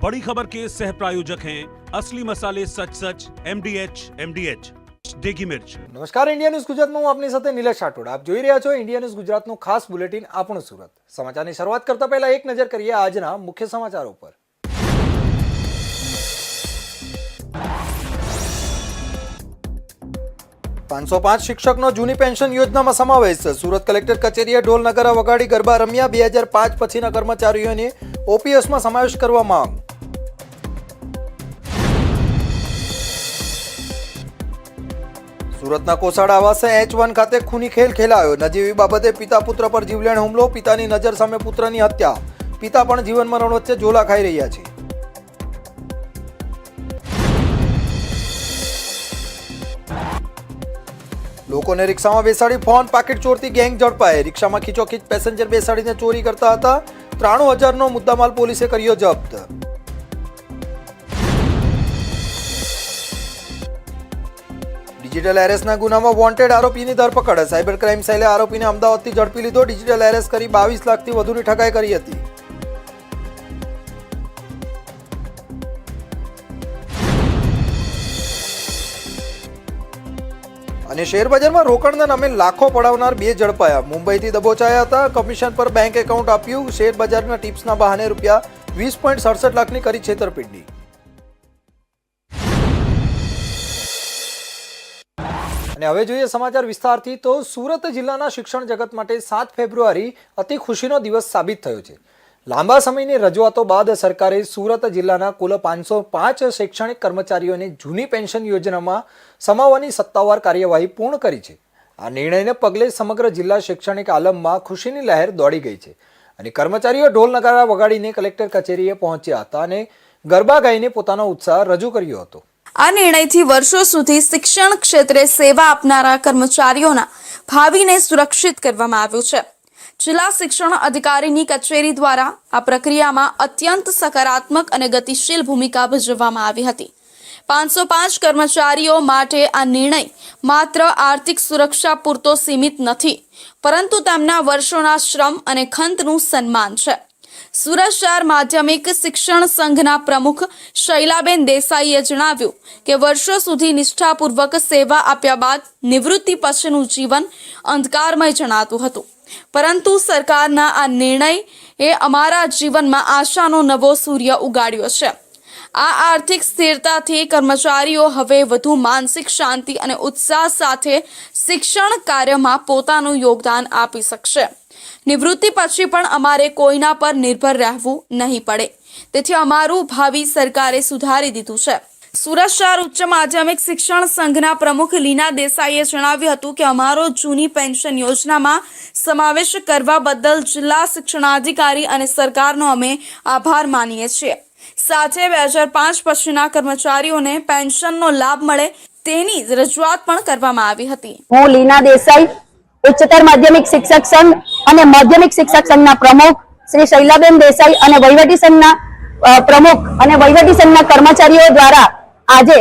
बड़ी खबर के सह प्रायोजक हैं असली मसाले सच सच एमडीएच एमडीएच देगी मिर्च નમસ્કાર ઇન્ડિયા ન્યૂઝ ગુજરાતમાં હું આપની સાથે નિલેશ રાઠોડ આપ જોઈ રહ્યા છો ઇન્ડિયા ન્યૂઝ ગુજરાતનું ખાસ બુલેટિન આપણું સુરત સમાચારની શરૂઆત કરતા પહેલા એક નજર કરીએ આજના મુખ્ય સમાચારો પર પાંચસો પાંચ શિક્ષકનો જૂની પેન્શન યોજનામાં સમાવેશ સુરત કલેક્ટર કચેરીએ ઢોલ નગારા વગાડી ગરબા રમ્યા બે હજાર પાંચ પછીના કર્મચારીઓને ઓપીએસમાં સમાવેશ કરવા સુરતના કોસાડા આવાસે એચ વન ખાતે ખૂની ખેલ ખેલાયો. નજીવી બાબતે પિતા પુત્ર પર જીવલેણ હુમલો, પિતાની નજર સામે પુત્રની હત્યા. પિતા પણ જીવન મરણ વચ્ચે ઝોલા ખાઈ રહ્યા છે. લોકોને રિક્ષામાં બેસાડી ફોન, પાકેટ ચોરતી ગેંગ ઝડપાય રિક્ષામાં ખીચોખીચ પેસેન્જર બેસાડીને ચોરી કરતા હતા. ત્રાણું હજારનો મુદ્દામાલ પોલીસે કર્યો જપ્ત. ડિજિટલ એરેસ્ટના ગુનામાં વોન્ટેડ આરોપીની ધરપકડ. સાયબર ક્રાઇમ સેલે આરોપીને અમદાવાદથી ઝડપી લીધો. ડિજિટલ એરેસ્ટ કરી બાવીસ લાખથી વધુની ઠગાઈ કરી હતી. અને શેરબજારમાં રોકાણના નામે લાખો પડાવનાર બે ઝડપાયા. મુંબઈથી દબોચાયા હતા. કમિશન પર બેંક એકાઉન્ટ આપ્યું. શેરબજારના ટિપ્સના બહાને રૂપિયા વીસ પોઈન્ટ સડસઠ લાખની કરી છેતરપિંડી. અને હવે જોઈએ સમાચાર વિસ્તારથી, તો સુરત જિલ્લાના શિક્ષણ જગત માટે સાત ફેબ્રુઆરી અતિ ખુશીનો દિવસ સાબિત થયો છે. લાંબા સમયની રજૂઆતો બાદ સરકારે સુરત જિલ્લાના કુલ પાંચસો પાંચ શૈક્ષણિક કર્મચારીઓને જૂની પેન્શન યોજનામાં સમાવવાની સત્તાવાર કાર્યવાહી પૂર્ણ કરી છે. આ નિર્ણયને પગલે સમગ્ર જિલ્લા શૈક્ષણિક આલમમાં ખુશીની લહેર દોડી ગઈ છે અને કર્મચારીઓ ઢોલ નગારા વગાડીને કલેક્ટર કચેરીએ પહોંચ્યા હતા અને ગરબા ગાઈને પોતાનો ઉત્સાહ રજૂ કર્યો હતો. આ નિર્ણયથી વર્ષો સુધી શિક્ષણ ક્ષેત્રે સેવા આપનારા કર્મચારીઓના ભાવિને સુરક્ષિત કરવામાં આવ્યું છે. જિલ્લા શિક્ષણ અધિકારીની કચેરી દ્વારા આ પ્રક્રિયામાં અત્યંત સકારાત્મક અને ગતિશીલ ભૂમિકા ભજવવામાં આવી હતી. પાંચસો પાંચ કર્મચારીઓ માટે આ નિર્ણય માત્ર આર્થિક સુરક્ષા પૂરતો સીમિત નથી, પરંતુ તેમના વર્ષોના શ્રમ અને ખંતનું સન્માન છે. સુરત શહેર માધ્યમિક શિક્ષણ સંઘના પ્રમુખ શૈલાબેન દેસાઈએ જણાવ્યું કે વર્ષો સુધી નિષ્ઠાપૂર્વક સેવા આપ્યા બાદ નિવૃત્તિ પછીનું જીવન અંધકારમય જણાતું હતું. પરંતુ સરકારના આ નિર્ણય એ અમારા જીવનમાં આશાનો નવો સૂર્ય ઉગાડ્યો છે. આ આર્થિક સ્થિરતાથી કર્મચારીઓ હવે વધુ માનસિક શાંતિ અને ઉત્સાહ સાથે શિક્ષણ કાર્યમાં પોતાનું યોગદાન આપી શકશે. નિવૃત્તિ પછી પણ અમારે કોઈના પર નિર્ભર રહેવું નહીં પડે. તેથી અમારું ભાવિ સરકારે સુધારી દીધું છે. સુરત શહેર ઉચ્ચ માધ્યમિક શિક્ષણ સંઘના પ્રમુખ લીના દેસાઈએ જણાવ્યું હતું કે અમારો જૂની પેન્શન યોજનામાં સમાવેશ કરવા બદલ જિલ્લા શિક્ષણાધિકારી અને સરકારનો અમે આભાર માનીએ છીએ. સાથે બે હજાર પાંચ પછીના કર્મચારીઓને પેન્શનનો લાભ મળે તેની રજૂઆત પણ કરવામાં આવી હતી. હું લીના દેસાઈ, ઉચ્ચતર માધ્યમિક શિક્ષક સંઘ અને માધ્યમિક શિક્ષક સંઘના પ્રમુખ શ્રી શૈલાબેન દેસાઈ અને વહીવટી સંઘના પ્રમુખ અને વહીવટી સંઘના કર્મચારીઓ દ્વારા આજે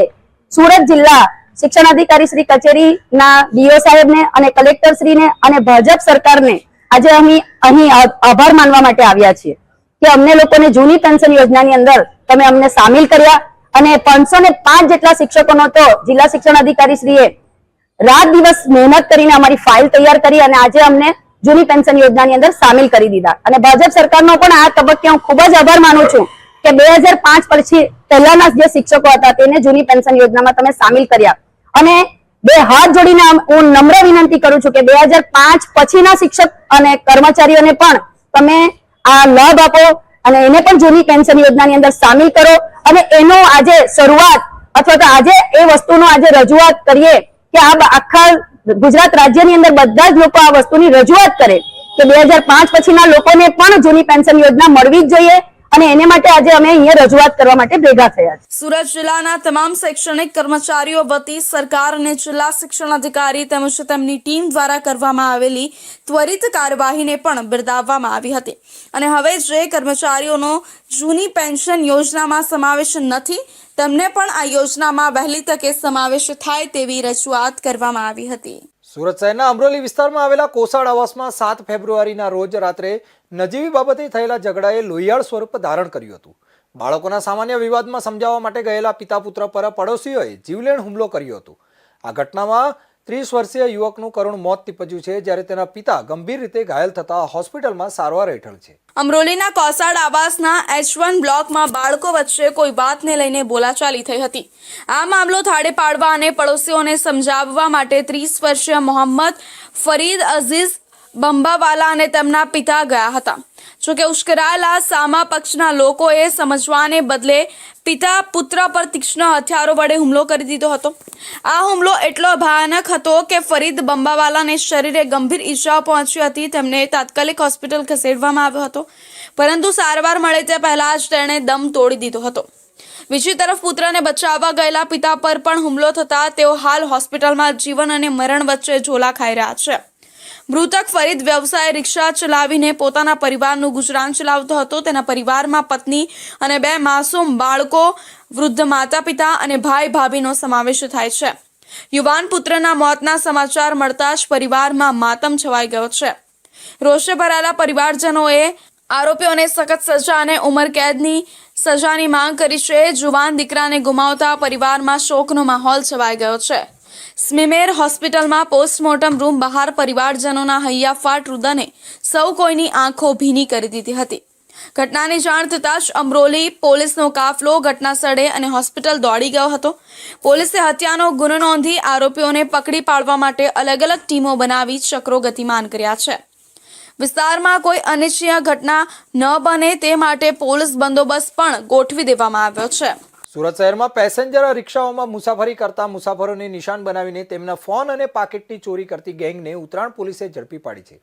સુરત જિલ્લા શિક્ષણ અધિકારી શ્રી કચેરીના ડીઓ સાહેબને અને કલેક્ટર શ્રીને અને ભાજપ સરકારને આજે અહીં અહીં આભાર માનવા માટે આવ્યા છીએ. કે અમને લોકોને જૂની પેન્શન યોજનાની અંદર તમે અમને સામેલ કર્યા અને પાંચસો ને પાંચ જેટલા શિક્ષકોનો તો જિલ્લા શિક્ષણ અધિકારી શ્રીએ રાત દિવસ મહેનત કરીને અમારી ફાઇલ તૈયાર કરી અને આજે અમને જૂની પેન્શન યોજનાની અંદર સામેલ કરી દીધા. અને ભાજપ સરકારનો પણ આ તબક્કે હું ખૂબ જ આભાર માનું છું કે બે હજાર પાંચ પછી પહેલાના જે શિક્ષકો હતા તેને જૂની પેન્શન યોજનામાં તમે સામેલ કર્યા. અને બે હાથ જોડીને હું નમ્ર વિનંતી કરું છું કે બે હજાર પાંચ પછીના શિક્ષક અને કર્મચારીઓને પણ તમે આ લાભ આપો અને એને પણ જૂની પેન્શન યોજનાની અંદર સામેલ કરો અને એનો આજે શરૂઆત અથવા તો આજે એ વસ્તુનો આજે રજૂઆત કરીએ કે આ આખા ગુજરાત રાજ્યની અંદર બધા જ લોકો આ વસ્તુની રજૂઆત કરે કે બે હજાર પાંચ પછીના લોકોને પણ જૂની પેન્શન યોજના મળવી જ જોઈએ. અને એને માટે આજે અમે અહીંયા રજૂઆત કરવા માટે ભેગા થયા છે. સુરત જિલ્લાના તમામ શૈક્ષણિક કર્મચારીઓ વતી સરકાર અને જિલ્લા શિક્ષણ અધિકારી તેમજ તેમની ટીમ દ્વારા કરવામાં આવેલી ત્વરિત કાર્યવાહીને પણ બિરદાવવામાં આવી હતી. અને હવે જે કર્મચારીઓનો જૂની પેન્શન યોજનામાં સમાવેશ નથી, તેમને પણ આ યોજનામાં વહેલી તકે સમાવેશ થાય તેવી રજૂઆત કરવામાં આવી હતી. સુરત શહેરના અમરોલી વિસ્તારમાં આવેલા કોસાડ આવાસમાં સાત ફેબ્રુઆરીના રોજ રાત્રે નજીવી બાબતે થયેલા ઝઘડાએ લોહિયાળ સ્વરૂપ ધારણ કર્યું હતું. બાળકોના સામાન્ય વિવાદમાં સમજાવવા માટે ગયેલા પિતા પુત્ર પર પડોશીઓએ જીવલેણ હુમલો કર્યો હતો. આ ઘટનામાં ત્રીસ વર્ષીય યુવકનું કરુણ મોત નીપજ્યું છે, જ્યારે તેના પિતા ગંભીર રીતે ઘાયલ થતા હોસ્પિટલમાં સારવાર હેઠળ છે. અમરોલીના કોસાડ આવાસના એચ વન બ્લોકમાં બાળકો વચ્ચે કોઈ વાતને લઈને બોલાચાલી થઈ હતી. આ મામલો થાળે પાડવા અને પડોશીઓને સમજાવવા માટે ત્રીસ વર્ષીય મોહમ્મદ ફરીદ અઝીઝ બંબાવાલા અને તેમના પિતા ગયા હતા. જોકે ઉશ્કેરાયેલા સામા પક્ષના લોકોએ સમજવાને બદલે પિતા પુત્ર પર તીક્ષ્ણ હથિયારો વડે હુમલો કરી દીધો હતો. આ હુમલો એટલો ભયાનક હતો કે ફરીદ બંબાવાલાને શરીરે ગંભીર ઈજાઓ પહોંચી હતી. તેમને તાત્કાલિક હોસ્પિટલ ખસેડવામાં આવ્યો હતો. પરંતુ સારવાર મળે તે પહેલા જ તેણે દમ તોડી દીધો હતો. બીજી તરફ પુત્રને બચાવવા ગયેલા પિતા પર પણ હુમલો થતા તેઓ હાલ હોસ્પિટલમાં જીવન અને મરણ વચ્ચે ઝોલા ખાઈ રહ્યા છે. મૃતક ફરીદ વ્યવસાય રિક્ષા ચલાવીને પોતાના પરિવારનું ગુજરાન ચલાવતો હતો. તેના પરિવારમાં પત્ની અને બે માસૂમ બાળકો, વૃદ્ધ માતા પિતા અને ભાઈ ભાભીનો સમાવેશ થાય છે. યુવાન પુત્રના મોતના સમાચાર મળતા જ પરિવારમાં માતમ છવાઈ ગયો છે. રોષે ભરાયેલા પરિવારજનોએ આરોપીઓને સખત સજા અને ઉંમર કેદની સજાની માંગ કરી છે. જુવાન દીકરાને ગુમાવતા પરિવારમાં શોકનો માહોલ છવાઈ ગયો છે. સ્મીમેર હોસ્પિટલમાં પોસ્ટમોર્ટમ રૂમ બહાર પરિવારજનોના હૈયાફાટ રુદને સૌ કોઈની આંખો ભીની કરી દીધી હતી. ઘટનાની જાણ થતાં જ અમરોલી પોલીસનો કાફલો ઘટના સ્થળે અને હોસ્પિટલ દોડી ગયો હતો. પોલીસે હત્યાનો ગુનો નોંધી આરોપીઓને પકડી પાડવા માટે અલગ અલગ ટીમો બનાવી ચક્રો ગતિમાન કર્યા છે. વિસ્તારમાં કોઈ અનિચ્છનીય ઘટના ન બને તે માટે પોલીસ બંદોબસ્ત પણ ગોઠવી દેવામાં આવ્યો છે. સુરત શહેરમાં પેસેન્જર રિક્ષાઓમાં મુસાફરી કરતા મુસાફરોને નિશાન બનાવીને તેમના ફોન અને પાકીટની ચોરી કરતી ગેંગને ઉત્તરાયણ પોલીસે ઝડપી પાડી છે.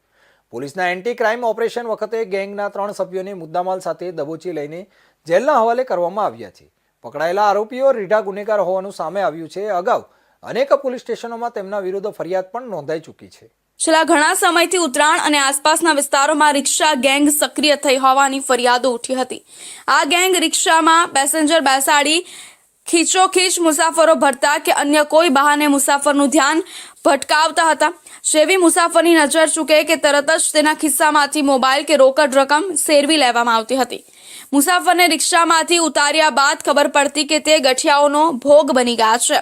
પોલીસના એન્ટી ક્રાઇમ ઓપરેશન વખતે ગેંગના ત્રણ સભ્યોને મુદ્દામાલ સાથે દબોચી લઈને જેલના હવાલે કરવામાં આવ્યા છે. પકડાયેલા આરોપીઓ રીઢા ગુનેગાર હોવાનું સામે આવ્યું છે. અગાઉ અનેક પોલીસ સ્ટેશનોમાં તેમના વિરુદ્ધ ફરિયાદ પણ નોંધાઈ ચૂકી છે. છેલ્લા ઘણા સમયથી ઉત્તરાયણ અને આસપાસના વિસ્તારોમાં રિક્ષા ગેંગ સક્રિય થઈ હોવાની ફરિયાદો ઉઠી હતી. આ ગેંગ રિક્ષામાં પેસેન્જર બેસાડી, ખીચોખીચ મુસાફરો ભરતા કે અન્ય કોઈ બહાને મુસાફરનું ધ્યાન ભટકાવતા હતા. જેવી મુસાફરની નજર ચૂકે કે તરત જ તેના ખિસ્સામાંથી મોબાઈલ કે રોકડ રકમ સેરવી લેવામાં આવતી હતી. મુસાફરને રિક્ષામાંથી ઉતાર્યા બાદ ખબર પડતી કે તે ગઠિયાઓનો ભોગ બની ગયા છે.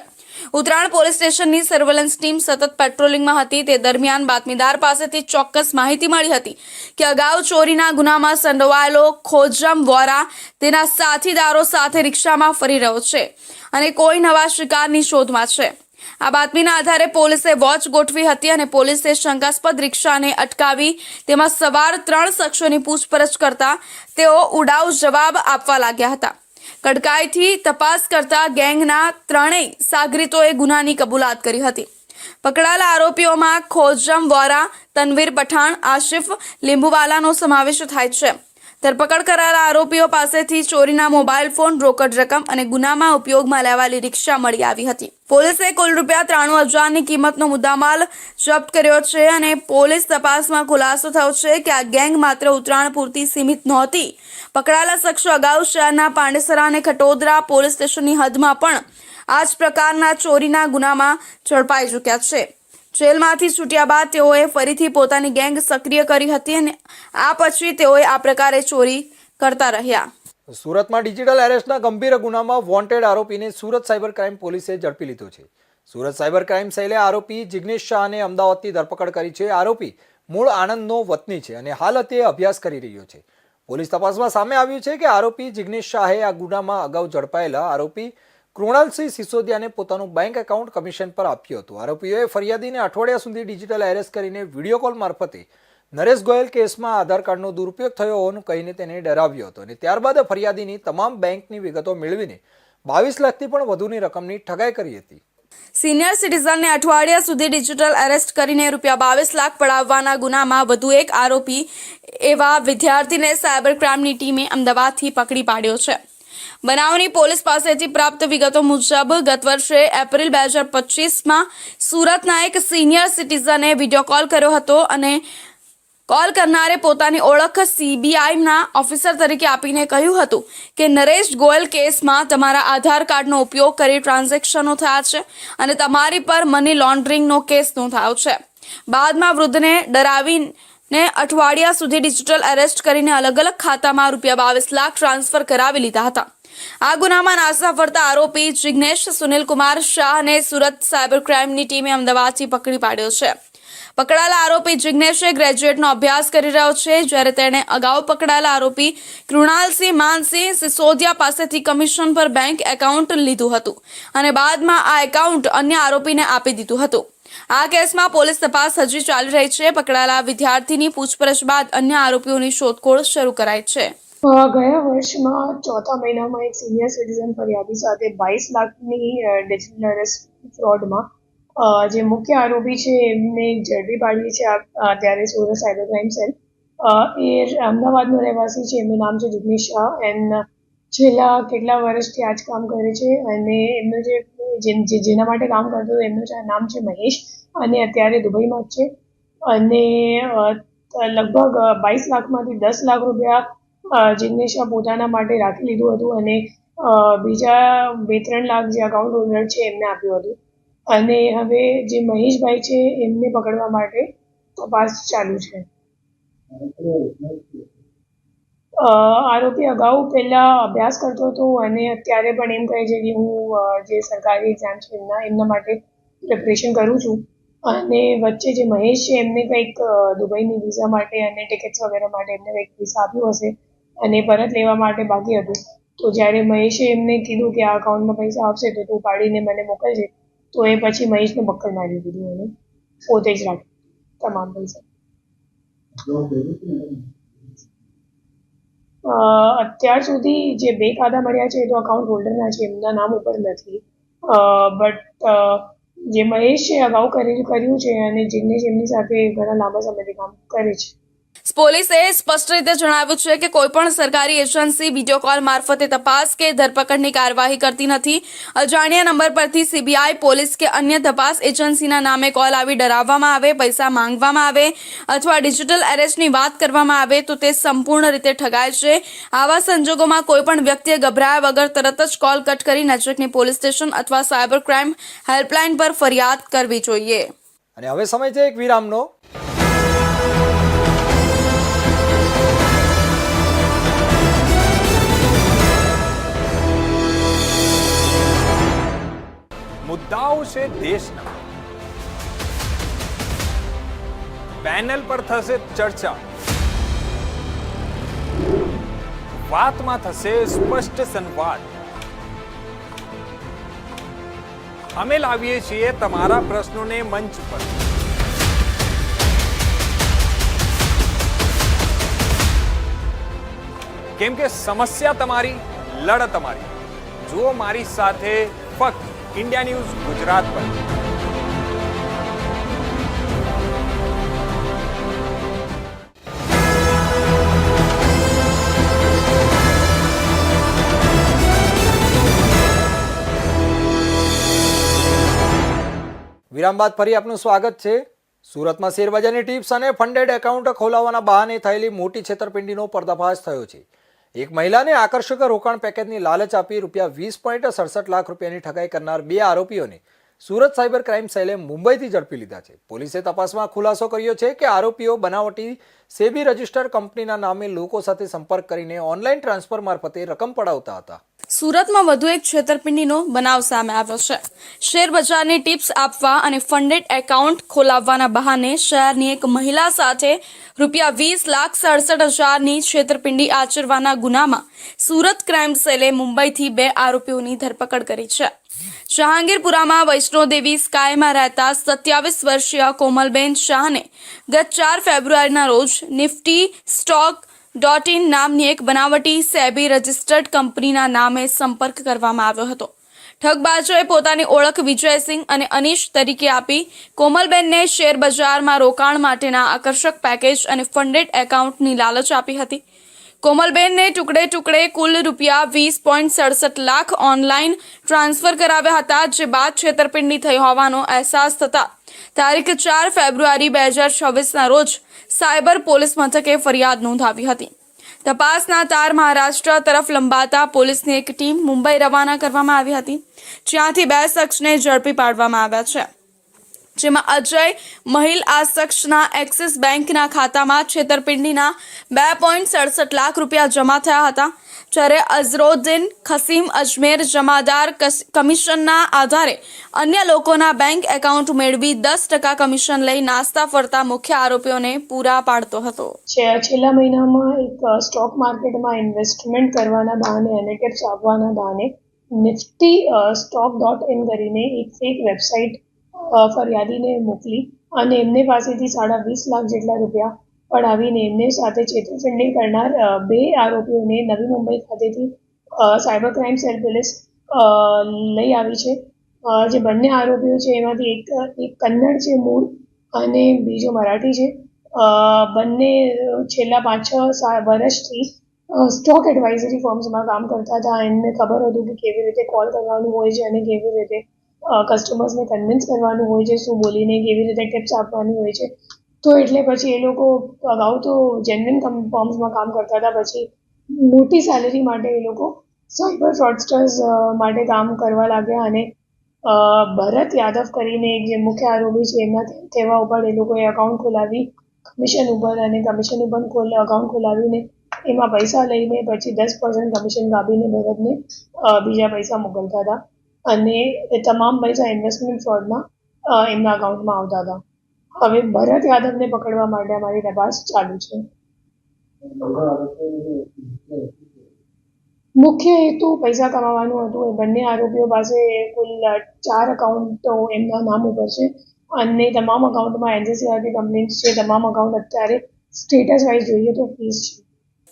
ઉત્તરાયણ પોલીસ સ્ટેશનની સર્વેલન્સ ટીમ સતત પેટ્રોલિંગમાં હતી. તે દરમિયાન બાતમીદાર પાસેથી ચોક્કસ માહિતી મળી હતી કે અગાઉ ચોરીના ગુનામાં સંડોવાયેલો ખોજમ વોરા તેના સાથીદારો સાથે રિક્ષામાં ફરી રહ્યો છે અને કોઈ નવા શિકારની શોધમાં છે. આ બાતમીના આધારે પોલીસે વોચ ગોઠવી હતી અને પોલીસે શંકાસ્પદ રિક્ષાને અટકાવી તેમાં સવાર ત્રણ શખ્સોની પૂછપરછ કરતા તેઓ ઉડાવ જવાબ આપવા લાગ્યા હતા. કડકાઈથી તપાસ કરતા ગેંગના ત્રણેય સાગરીતોએ ગુનાની કબૂલાત કરી હતી. પકડાયેલા આરોપીઓમાં ખોજમ વોરા, તનવીર પઠાણ, આશિફ લીંબુવાલાનો સમાવેશ થાય છે. ધરપકડ કરાયેલા આરોપીઓ પાસેથી ચોરીના મોબાઈલ ફોન, રોકડ રકમ અને ગુનામાં ઉપયોગમાં લેવાલી રિક્ષા મળી આવી હતી. પોલીસે કુલ રૂપિયા ત્રાણું હજારની કિંમતનો મુદ્દામાલ જપ્ત કર્યો છે અને પોલીસ તપાસમાં ખુલાસો થયો છે કે આ ગેંગ માત્ર ઉત્તરાયણ પૂરતી સીમિત નહોતી પકડાયેલા શખ્સો અગાઉ શહેરના પાંડેસરા અને ખટોદરા પોલીસ સ્ટેશનની હદમાં પણ આ જ પ્રકારના ચોરીના ગુનામાં ઝડપાઈ ચૂક્યા છે. જેલમાંથી છૂટ્યા બાદ તેઓએ ફરીથી પોતાની ગેંગ સક્રિય કરી હતી અને આ પછી તેઓએ આ પ્રકારે ચોરી કરતા રહ્યા. સુરતમાં ડિજિટલ એરેસ્ટના ગંભીર ગુનામાં વોન્ટેડ આરોપીને સુરત સાયબર ક્રાઇમ પોલીસે ઝડપી લીધો છે. સુરત સાયબર ક્રાઇમ સેલે આરોપી જિગ્નેશ શાહને અમદાવાદથી ધરપકડ કરી છે. આરોપી મૂળ આણંદનો વતની છે અને હાલ તે અભ્યાસ કરી રહ્યો છે. પોલીસ તપાસમાં સામે આવ્યું છે કે આરોપી જિગ્નેશ શાહે આ ગુનામાં અગાઉ ઝડપાયેલા આરોપી કૃણાલસિંહ સિસોદિયાને પોતાનું બેંક એકાઉન્ટ કમિશન પર આપ્યું હતું. આરોપીઓએ ફરિયાદીને અઠવાડિયા સુધી ડિજિટલ એરેસ્ટ કરીને વીડિયો કોલ મારફતે નરેશ ગોયલ કેસમાં આધાર કાર્ડનો દુરુપયોગ થયો હોવાનું કહીને તેને ડરાવ્યો હતો અને ત્યારબાદ ફરિયાદીની તમામ બેંકની વિગતો મેળવીને બાવીસ લાખથી પણ વધુની રકમની ઠગાઈ કરી હતી. સિનિયર સિટીઝનને અઠવાડિયા સુધી ડિજિટલ એરેસ્ટ કરીને રૂપિયા બાવીસ લાખ પડાવવાના ગુનામાં વધુ એક આરોપી એવા વિદ્યાર્થીને સાયબર ક્રાઇમની ટીમે અમદાવાદથી પકડી પાડ્યો છે. બનાવની પોલીસ પાસેથી પ્રાપ્ત વિગતો મુજબ ગત વર્ષે એપ્રિલ બે હજાર પચીસમાં સુરતના એક સિનિયર સિટીઝને વીડિયો કોલ કર્યો હતો અને કોલ કરનારે પોતાની ઓળખ સીબીઆઈના ઓફિસર તરીકે આપીને કહ્યું હતું કે, નરેશ ગોયલ કેસમાં તમારા આધાર કાર્ડનો ઉપયોગ કરી ટ્રાન્ઝેક્શનો થયા છે અને તમારી પર મની લોન્ડરિંગનો કેસ નોંધાયો છે. બાદમાં વૃદ્ધને ડરાવીને અઠવાડિયા સુધી ડિજિટલ એરેસ્ટ કરીને અલગ અલગ ખાતામાં રૂપિયા બાવીસ લાખ ટ્રાન્સફર કરાવી લીધા હતા. આ ગુનામાં નાસા ફરતા આરોપી જિગ્નેશ સુનિલકુમાર શાહને સુરત સાયબર ક્રાઇમની ટીમે અમદાવાદથી પકડી પાડ્યો છે. પકડાયેલા આરોપી જિજ્ઞેશે ગ્રેજ્યુએટનો અભ્યાસ કરી રહ્યો છે. જ્યારે તેણે અગાઉ પકડાયેલા આરોપી કૃણાલસિંહ માનસિંહ સિસોદિયા પાસેથી કમિશન પર બેંક એકાઉન્ટ લીધું હતું અને બાદમાં આ એકાઉન્ટ અન્ય આરોપીને આપી દીધું હતું. આ કેસમાં પોલીસ તપાસ હજી ચાલી રહી છે. પકડાયેલા વિદ્યાર્થીની પૂછપરછ બાદ અન્ય આરોપીઓની શોધખોળ શરૂ કરાઈ છે. ગયા વર્ષમાં ચોથા મહિનામાં એક સિનિયર સિટીઝન ફરિયાદી સાથે બાવીસ લાખની ડિજિટલ ફ્રોડમાં જે મુખ્ય આરોપી છે, એમને ઝડપી પાડીએ છે. અત્યારે સુરત સાયબર ક્રાઇમ સેલ. એ અમદાવાદનો રહેવાસી છે. એમનું નામ છે જિગ્નેશ શાહ. એન્ડ છેલ્લા કેટલા વર્ષથી આ જ કામ કરે છે અને એમનું જે જેના માટે કામ કરતો હતો, એમનું નામ છે મહેશ અને અત્યારે દુબઈમાં જ છે. અને લગભગ બાવીસ લાખમાંથી દસ લાખ રૂપિયા જિગ્નેશા પોતાના માટે રાખી લીધું હતું અને બીજા બે, ત્રણ લાખ જે અકાઉન્ટ હોલ્ડર છે, એમને આપ્યું હતું. અને હવે જે મહેશભાઈ છે એમને પકડવા માટે તપાસ ચાલુ છે. આરોપી અગાઉ પહેલા અભ્યાસ કરતો હતો અને અત્યારે પણ એમ કહે છે કે હું જે સરકારી એક્ઝામ છે એમના એમના માટે પ્રિપરેશન કરું છું. અને વચ્ચે જે મહેશ છે એમને કંઈક દુબઈની વિઝા માટે અને ટિકિટ્સ વગેરે માટે એમને કંઈક વિઝા આપ્યું હશે અને પરત લેવા માટે બાકી હતું. તો જ્યારે મહેશે એમને કીધું કે આ અકાઉન્ટમાં પૈસા આવશે તો તું પાડીને મને મોકલજે તો એ પછી મહેશને બક્કર મારી દીધું એને. પોતે જ રાખ્યું. તમામ પૈસા. અત્યાર સુધી જે બે ખાતા મળ્યા છે એ તો અકાઉન્ટ હોલ્ડરના છે, એમના નામ ઉપર નથી. બટ જે મહેશ છે અગાઉ કરેલું કર્યું છે અને જિગ્નેશ એમની સાથે ઘણા લાંબા સમયથી કામ કરે છે. પોલીસે સ્પષ્ટ રીતે જણાવ્યું છે કે કોઈ પણ સરકારી એજન્સી વીડિયો કોલ મારફતે તપાસ કે ધરપકડની કાર્યવાહી કરતી નથી. અજાણ્યા નંબર પરથી સીબીઆઈ પોલીસ કે અન્ય તપાસ એજન્સીના નામે કોલ આવી ડરાવવામાં આવે, પૈસા માંગવામાં આવે અથવા ડિજિટલ એરેસ્ટની વાત કરવામાં આવે તો તે સંપૂર્ણ રીતે ઠગાય છે. આવા સંજોગોમાં કોઈ પણ વ્યક્તિએ ગભરાયા વગર તરત જ કોલ કટ કરી નજીકની પોલીસ સ્ટેશન અથવા સાયબર ક્રાઇમ હેલ્પલાઇન પર ફરિયાદ કરવી જોઈએ. અને હવે સમય છે એક વિરામનો. મુદ્દાઓ છે દેશના પેનલ પર થશે ચર્ચા વાતમાં થશે સ્પષ્ટ સંવાદ અમે લાવીએ છીએ તમારા પ્રશ્નોને મંચ પર કેમ કે સમસ્યા તમારી લડત તમારી જુઓ મારી સાથે ફક્ત ઇન્ડિયા ન્યૂઝ ગુજરાત પર. વિરામ બાદ ફરી આપનું સ્વાગત છે. સુરતમાં શેરબજારની ટિપ્સ અને ફંડેડ એકાઉન્ટ ખોલાવવાના બહાને થયેલી મોટી છેતરપિંડીનો પર્દાફાશ થયો છે. એક મહિલાને આકર્ષક રોકાણ પેકેજની લાલચ આપી રૂપિયા વીસ પોઈન્ટ સડસઠ લાખ રૂપિયાની ઠગાઈ કરનાર બે આરોપીઓને સુરત સાયબર ક્રાઇમ સેલે મુંબઈથી ઝડપી લીધા છે. પોલીસે તપાસમાં ખુલાસો કર્યો છે કે આરોપીઓ બનાવટી સેબી રજિસ્ટર કંપનીના નામે લોકો સાથે સંપર્ક કરીને ઓનલાઈન ટ્રાન્સફર મારફતે રકમ પડાવતા હતા. સુરતમાં વધુ એક છેતરપિંડીનો બનાવ સામે આવ્યો છે. શેર બજારની ટિપ્સ આપવા અને ફંડેડ એકાઉન્ટ ખોલાવવાના બહાને શહેરની એક મહિલા સાથે રૂપિયા વીસ લાખ સડસઠ હજારની છેતરપિંડી આચરવાના ગુનામાં સુરત ક્રાઇમ સેલે મુંબઈથી બે આરોપીઓની ધરપકડ કરી છે. જહાંગીરપુરામાં વૈષ્ણોદેવી સ્કાયમાં રહેતા સત્યાવીસ વર્ષીય કોમલબેન શાહને ગત ચાર ફેબ્રુઆરીના રોજ નિફ્ટી સ્ટોક ડોટ ઇન નામની એક બનાવટી સેબી રજિસ્ટર્ડ કંપનીના નામે સંપર્ક કરવામાં આવ્યો હતો. ઠગબાજોએ પોતાની ઓળખ વિજયસિંહ અને અનીશ તરીકે આપી કોમલબેનને શેર બજારમાં રોકાણ માટેના આકર્ષક પેકેજ અને ફંડેડ એકાઉન્ટની લાલચ આપી હતી. કોમલબેનને ટુકડે ટુકડે કુલ રૂપિયા વીસ પોઈન્ટ સડસઠ લાખ ઓનલાઈન ટ્રાન્સફર કરાવ્યા હતા, જે બાદ છેતરપિંડી થઈ હોવાનો અહેસાસ થતા. તારીખ ચાર ફેબ્રુઆરી બે હજાર છવ્વીસના રોજ સાયબર પોલીસ મથકે ફરિયાદ નોંધાવી હતી. તપાસના તાર મહારાષ્ટ્ર તરફ લંબાતા પોલીસની એક ટીમ મુંબઈ રવાના કરવામાં આવી હતી, જ્યાંથી બે શખ્સને ઝડપી પાડવામાં આવ્યા છે. જેમાં અજય, મહિલ આ એક્સિસ બેંકના ખાતામાં છેતરપિંડીના બે પોઈન્ટ સડસઠ લાખ રૂપિયા જમા થયા હતા, જ્યારે અઝરોદ્દીન, ખસીમ અજમેર જમાદાર કમિશનના આધારે અન્ય લોકોના બેંક એકાઉન્ટ મેળવી દસ ટકા કમિશન લઈ નાસ્તા ફરતા મુખ્ય આરોપીઓને પૂરા પાડતો હતો. છેલ્લા મહિનામાં એક સ્ટોક માર્કેટમાં ઇન્વેસ્ટમેન્ટ કરવાના બહાને અને ટિપ્સ આપવાના બહાને નિફ્ટી સ્ટોક ડોટ ઇન કરીને એક ફેક વેબસાઇટ ફરિયાદીને મોકલી અને એમને પાસેથી સાડા વીસ લાખ જેટલા રૂપિયા પડાવીને એમને સાથે છેતરપિંડી કરનાર બે આરોપીઓને નવી મુંબઈ ખાતેથી સાયબર ક્રાઇમ સેલ પોલીસ લઈ આવી છે. જે બંને આરોપીઓ છે એમાંથી એક એક કન્નડ છે મૂળ અને બીજો મરાઠી છે. બંને છેલ્લા પાંચ છ વર્ષથી સ્ટોક એડવાઇઝરી ફોર્મ્સમાં કામ કરતા હતા. એમને ખબર હતું કે કેવી રીતે કોલ કરવાનું હોય છે અને કેવી રીતે કસ્ટમર્સને કન્વિન્સ કરવાનું હોય છે, શું બોલીને કેવી રીતે ટિપ્સ આપવાની હોય છે. તો એટલે પછી એ લોકો અગાઉ તો જેન્યુન ફોર્મ્સમાં કામ કરતા હતા, પછી મોટી સેલેરી માટે એ લોકો સાયબર ફ્રોડસ્ટર્સ માટે કામ કરવા લાગ્યા અને ભરત યાદવ કરીને એક જે મુખ્ય આરોપી છે, એમના કહેવા ઉપર એ લોકોએ અકાઉન્ટ ખોલાવી કમિશન ઉપર અને કમિશન ઉપર ખોલ અકાઉન્ટ ખોલાવીને એમાં પૈસા લઈને પછી દસ પર્સન્ટ કમિશન કાપીને ભરતને બીજા પૈસા મોકલતા હતા. અને એ તમામ પૈસા ઇન્વેસ્ટમેન્ટ ફ્રોડમાં એમના અકાઉન્ટમાં આવતા હતા. હવે ભરત યાદવને પકડવા માટે અમારી તપાસ ચાલુ છે. મુખ્ય હેતુ પૈસા કમાવાનું હતું. એ બંને આરોપીઓ પાસે કુલ ચાર અકાઉન્ટ એમના નામ ઉપર છે. અને તમામ અકાઉન્ટમાં એનસીસીઆરટી કમ્પ્લેન્ટ્સ છે. તમામ અકાઉન્ટ અત્યારે સ્ટેટસ વાઇઝ જોઈએ તો ફીસ છે.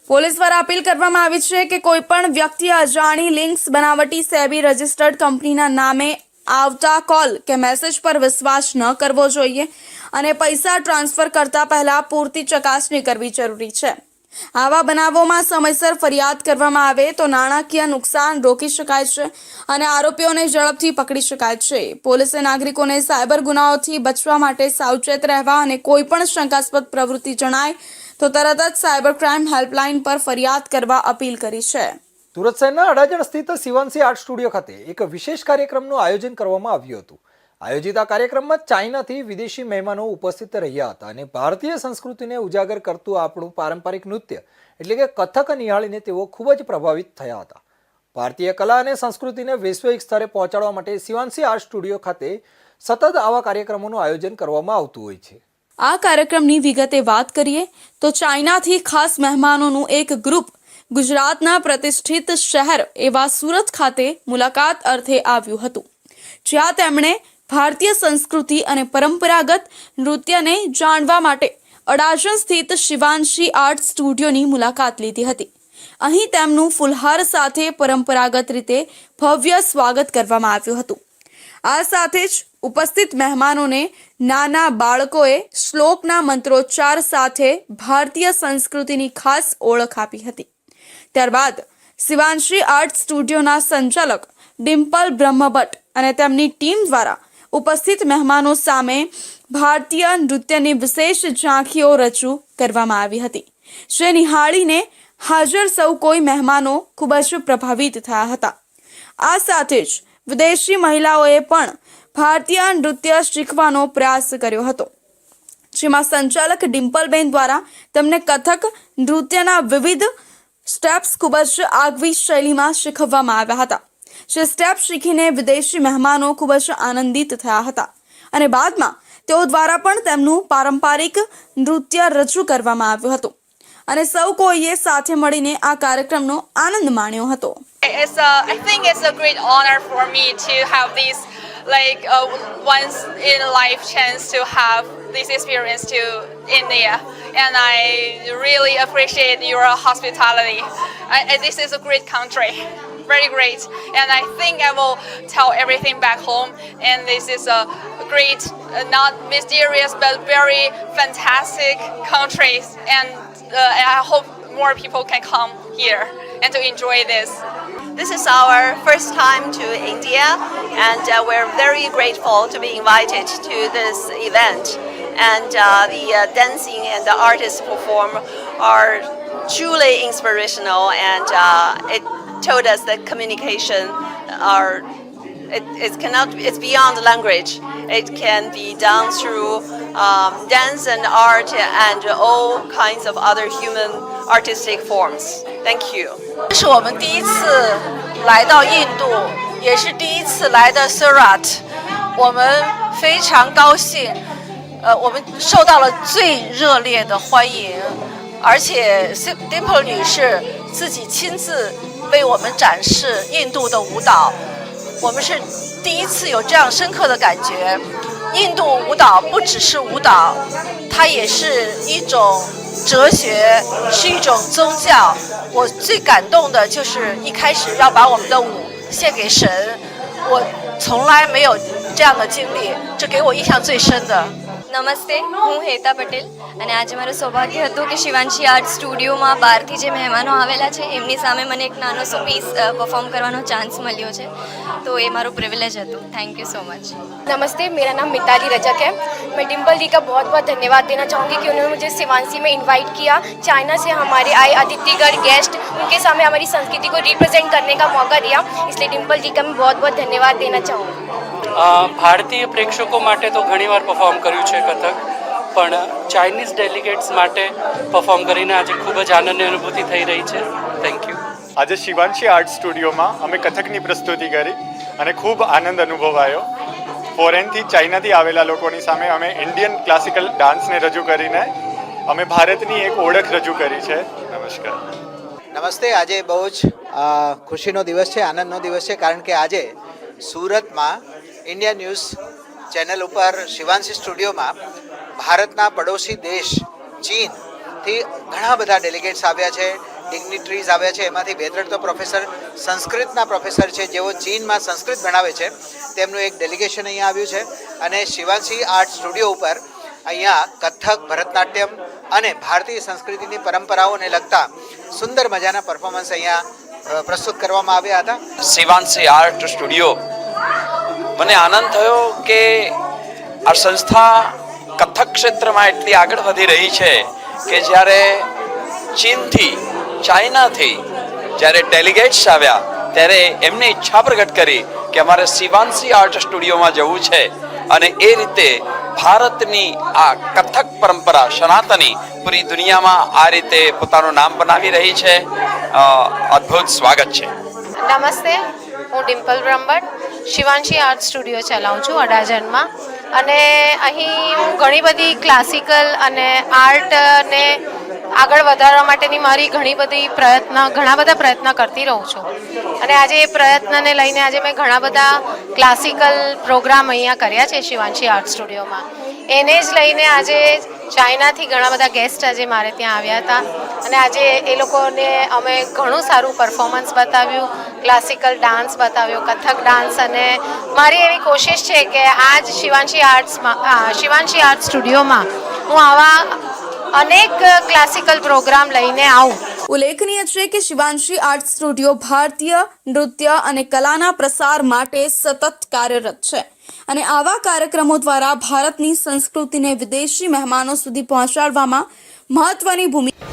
પોલીસ દ્વારા અપીલ કરવામાં આવી છે કે કોઈ પણ વ્યક્તિ અજાણી લિંક્સ બનાવટી સેબી રજિસ્ટર્ડ કંપનીના નામે આવતા કોલ કે મેસેજ પર વિશ્વાસ ન કરવો જોઈએ અને પૈસા ટ્રાન્સફર કરતા પહેલા પૂરતી ચકાસણી કરવી જરૂરી છે. આવા બનાવોમાં સમયસર ફરિયાદ કરવામાં આવે તો નાણાકીય નુકસાન રોકી શકાય છે અને આરોપીઓને ઝડપથી પકડી શકાય છે. પોલીસે નાગરિકોને સાયબર ગુનાઓથી બચવા માટે સાવચેત રહેવા અને કોઈ પણ શંકાસ્પદ પ્રવૃત્તિ જણાય તો તરત જ સાયબર ક્રાઇમ હેલ્પલાઇન પર ફરિયાદ કરવા અપીલ કરી છે. સુરત શહેરના અડાજણ સ્થિત શિવાંશી આર્ટ સ્ટુડિયો ખાતે એક વિશેષ કાર્યક્રમનું આયોજન કરવામાં આવ્યું હતું. આયોજિત આ કાર્યક્રમમાં ચાઇનાથી વિદેશી મહેમાનો ઉપસ્થિત રહ્યા હતા અને ભારતીય સંસ્કૃતિને ઉજાગર કરતું આપણું પારંપરિક નૃત્ય એટલે કે કથક નિહાળીને તેઓ ખૂબ જ પ્રભાવિત થયા હતા. ભારતીય કલા અને સંસ્કૃતિને વૈશ્વિક સ્તરે પહોંચાડવા માટે શિવાંશી આર્ટ સ્ટુડિયો ખાતે સતત આવા કાર્યક્રમોનું આયોજન કરવામાં આવતું હોય છે. આ કાર્યક્રમની વિગતે વાત કરીએ તો ચાઇનાથી ખાસ મહેમાનોનું એક ગ્રુપ ગુજરાતના પ્રતિષ્ઠિત શહેર એવા સુરત ખાતે મુલાકાત અર્થે આવ્યું હતું, જ્યાં તેમણે ભારતીય સંસ્કૃતિ અને પરંપરાગત નૃત્યને જાણવા માટે અડાજણ સ્થિત શિવાંશી આર્ટ સ્ટુડિયોની મુલાકાત લીધી હતી. અહીં તેમનું ફુલહાર સાથે પરંપરાગત રીતે ભવ્ય સ્વાગત કરવામાં આવ્યું હતું. આ સાથે જ ઉપસ્થિત મહેમાનોને નાના બાળકોએ શ્લોકના મંત્રોચ્ચાર સાથે ભારતીય સંસ્કૃતિની ખાસ ઓળખ આપી હતી. ત્યારબાદ શિવાંશ્રી આર્ટ સ્ટુડિયોના સંચાલક ડિમ્પલ બ્રહ્મભટ્ટ અને તેમની ટીમ દ્વારા ઉપસ્થિત મહેમાનો સામે ભારતીય નૃત્યની વિશેષ ઝાંખીઓ રજૂ કરવામાં આવી હતી. જે નિહાળીને હાજર સૌ કોઈ મહેમાનો ખૂબ જ પ્રભાવિત થયા હતા. આ સાથે જ વિદેશી મહિલાઓએ પણ ભારતીય નૃત્ય શીખવાનો પ્રયાસ કર્યો હતો. જેમાં સંચાલક ડિમ્પલબેન દ્વારા તેમને કથક નૃત્યના વિવિધ સ્ટેપ્સ ખૂબ જ આગવી શૈલીમાં શીખવવામાં આવ્યા હતા. જે સ્ટેપ શીખીને વિદેશી મહેમાનો ખૂબ જ આનંદિત થયા હતા અને બાદમાં તેઓ દ્વારા પણ તેમનું પારંપરિક નૃત્ય રજૂ કરવામાં આવ્યું હતું અને સૌ કોઈએ સાથે મળીને આ કાર્યક્રમનો આનંદ માણ્યો હતો. It's I it's a this like uh, once in a life chance to have this experience to India, and I really appreciate your hospitality. I, this is a great country, very great, and I think I will tell everything back home. And this is a great, uh, not mysterious but very fantastic country, and uh, I hope more people can come here and to enjoy this. This is our first time to India, and uh, we're very grateful to be invited to this event. And uh, the uh, dancing and the artists perform are truly inspirational, and uh, it told us that communication are it, it cannot, it's beyond language. It can be done through um, dance and art and all kinds of other human artistic forms. Thank you. 这是我们第一次来到印度，也是第一次来的 Surat，我们非常高兴，呃，我们受到了最热烈的欢迎，而且 Dimple 女士自己亲自为我们展示印度的舞蹈，我们是第一次有这样深刻的感觉。 印度舞蹈不只是舞蹈，它也是一种哲学，是一种宗教。我最感动的就是一开始要把我们的舞献给神，我从来没有这样的经历，这给我印象最深的。નમસ્તે હું હેતા પટેલ અને આજે મારું સૌભાગ્ય હતું કે Shivanshi art સ્ટુડિયોમાં બહારથી જે મહેમાનો આવેલા છે એમની સામે મને એક નાનો સો પીસ પરફોર્મ કરવાનો ચાન્સ મળ્યો છે તો એ મારું પ્રિવિલેજ હતું થેન્ક યુ સો મચ नमस्ते मेरा नाम मिताली रजक है मैं डिम्पल जी का बहुत बहुत धन्यवाद देना चाहूँगी कि उन्होंने मुझे शिवांशी में इनवाइट किया चाइना से हमारे आए अतिथिगढ़ गेस्ट उनके सामने हमारी संस्कृति को रिप्रेजेंट करने का मौका दिया इसलिए डिम्पल जी का मैं बहुत बहुत धन्यवाद देना चाहूँगी અ, ભારતીય પ્રેક્ષકો માટે તો ઘણીવાર પરફોર્મ કર્યું છે કથક પણ ચાઇનીઝ ડેલિગેટ્સ માટે પરફોર્મ કરીને આજે ખૂબ જ આનંદની અનુભૂતિ થઈ રહી છે. થેન્ક યુ આજે શિવાંશી આર્ટ સ્ટુડિયોમાં અમે કથકની પ્રસ્તુતિ કરી અને ખૂબ આનંદ અનુભવાયો. ફોરેનથી ચાઇનાથી આવેલા લોકોની સામે અમે ઇન્ડિયન ક્લાસિકલ ડાન્સને રજૂ કરીને અમે ભારતની એક ઓળખ રજૂ કરી છે. નમસ્કાર. નમસ્તે આજે બહુ જ ખુશીનો દિવસ છે આનંદનો દિવસ છે કારણ કે આજે સુરતમાં ઇન્ડિયા ન્યૂઝ ચેનલ ઉપર શિવાંશી સ્ટુડિયોમાં ભારતના પડોશી દેશ ચીનથી ઘણા બધા ડેલિગેટ્સ આવ્યા છે ડિગ્નિટરીઝ આવ્યા છે. એમાંથી બે ત્રણ તો પ્રોફેસર સંસ્કૃતના પ્રોફેસર છે, જેઓ ચીનમાં સંસ્કૃત ભણાવે છે. તેમનું એક ડેલિગેશન અહીંયા આવ્યું છે અને શિવાંશી આર્ટ સ્ટુડિયો ઉપર અહીંયા કથક, ભરતનાટ્યમ અને ભારતીય સંસ્કૃતિની પરંપરાઓને લગતા સુંદર મજાના પરફોર્મન્સ અહીંયા પ્રસ્તુત કરવામાં આવ્યા હતા. શિવાંશી આર્ટ સ્ટુડિયો મને આનંદ થયો કે આ સંસ્થા કથક ક્ષેત્રમાં એટલી આગળ વધી રહી છે કે જ્યારે ચીનથી, ચાઇનાથી જ્યારે ડેલિગેટ્સ આવ્યા, ત્યારે એમને ઈચ્છા પ્રગટ કરી કે અમારે શિવાંશી આર્ટ સ્ટુડિયોમાં જવું છે. અને એ રીતે ભારતની આ કથક પરંપરા સનાતની પૂરી દુનિયામાં આ રીતે પોતાનું નામ બનાવી રહી છે. અદ્ભુત સ્વાગત છે. નમસ્તે. હું ડિમ્પલ બ્રહ્મભટ્ટ શિવાંશી આર્ટ સ્ટુડિયો ચલાવું છું અડાજણમાં. અને અહીં હું ઘણી બધી ક્લાસિકલ અને આર્ટને આગળ વધારવા માટેની મારી ઘણી બધી પ્રયત્ન, ઘણા બધા પ્રયત્ન કરતી રહું છું. અને આજે એ પ્રયત્નને લઈને આજે મેં ઘણા બધા ક્લાસિકલ પ્રોગ્રામ અહીંયા કર્યા છે શિવાંશી આર્ટ સ્ટુડિયોમાં. એને જ લઈને આજે ચાઇનાથી ઘણા બધા ગેસ્ટ આજે મારે ત્યાં આવ્યા હતા. અને આજે એ લોકોને અમે ઘણું સારું પરફોર્મન્સ બતાવ્યું. ક્લાસિકલ ડાન્સ બતાવ્યો, કથક ડાન્સ અને મારી એવી કોશિશ છે કે આજ શિવાંશી આર્ટ્સમાં શિવાંશી આર્ટ સ્ટુડિયોમાં હું આવા અનેક ક્લાસિકલ પ્રોગ્રામ લઈને આવું. ઉલ્લેખનીય છે કે શિવાંશી આર્ટ સ્ટુડિયો ભારતીય નૃત્ય અને કલાના પ્રસાર માટે સતત કાર્યરત છે અને આવા કાર્યક્રમો દ્વારા ભારતની સંસ્કૃતિને વિદેશી મહેમાનો સુધી પહોંચાડવામાં મહત્વની ભૂમિકા